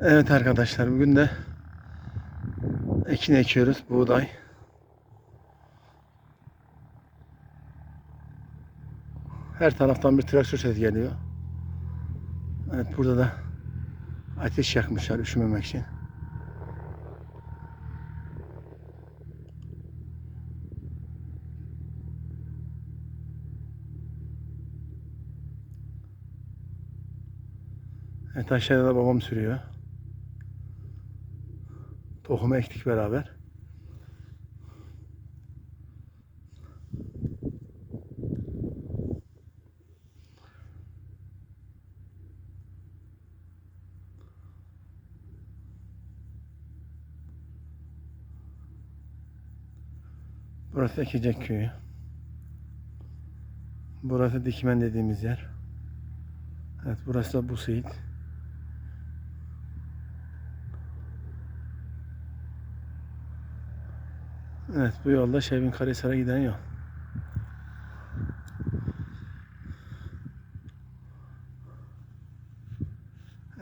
Evet arkadaşlar bugün de ekin ekiyoruz buğday. Her taraftan bir traktör sesi geliyor. Evet burada da ateş yakmışlar üşümemek için. Evet aşağıda da babam sürüyor. Tohumu ektik beraber. Burası Ekecek köyü. Burası Dikmen dediğimiz yer. Evet burası da Buseyit. Evet bu yolda Şevin Karahisar'a giden yol.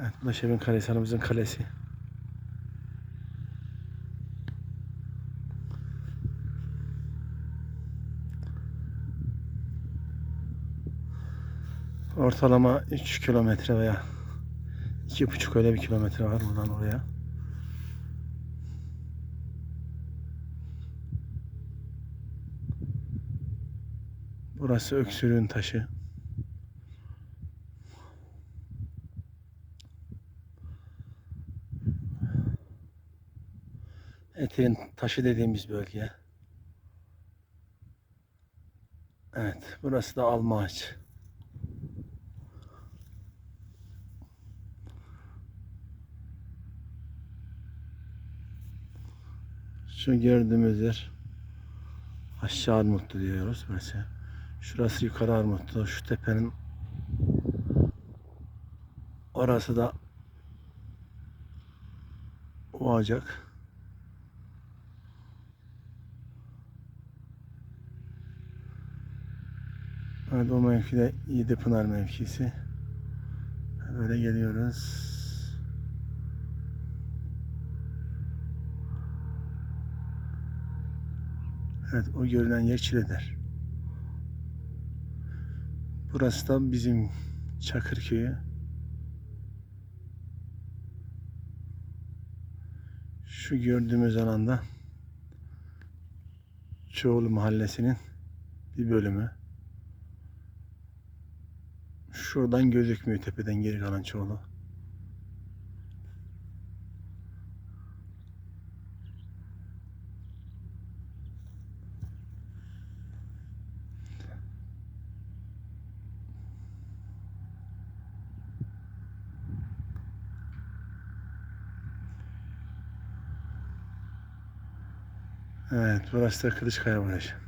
Evet bu da Şevin Karahisar'ımızın kalesi. Ortalama 3 kilometre veya 2,5 öyle bir kilometre var buradan oraya. Burası Öksürüğün taşı. Eteğin taşı dediğimiz bölge. Evet, burası da alma ağaç. Şu gördüğümüz yer aşağı Armutlu diyoruz burası. Şurası yukarı Armutlu. Şu tepenin orası da Ovacak. Evet o mevkide Yedipınar mevkisi. Böyle geliyoruz. Evet o görülen yer Çile'dir. Burası da bizim Çakırköy'ü. Şu gördüğümüz alanda Çoğulu Mahallesi'nin bir bölümü. Şuradan gözükmüyor tepeden geri kalan Çoğulu. Evet burası da Kılıçkaya Barajı.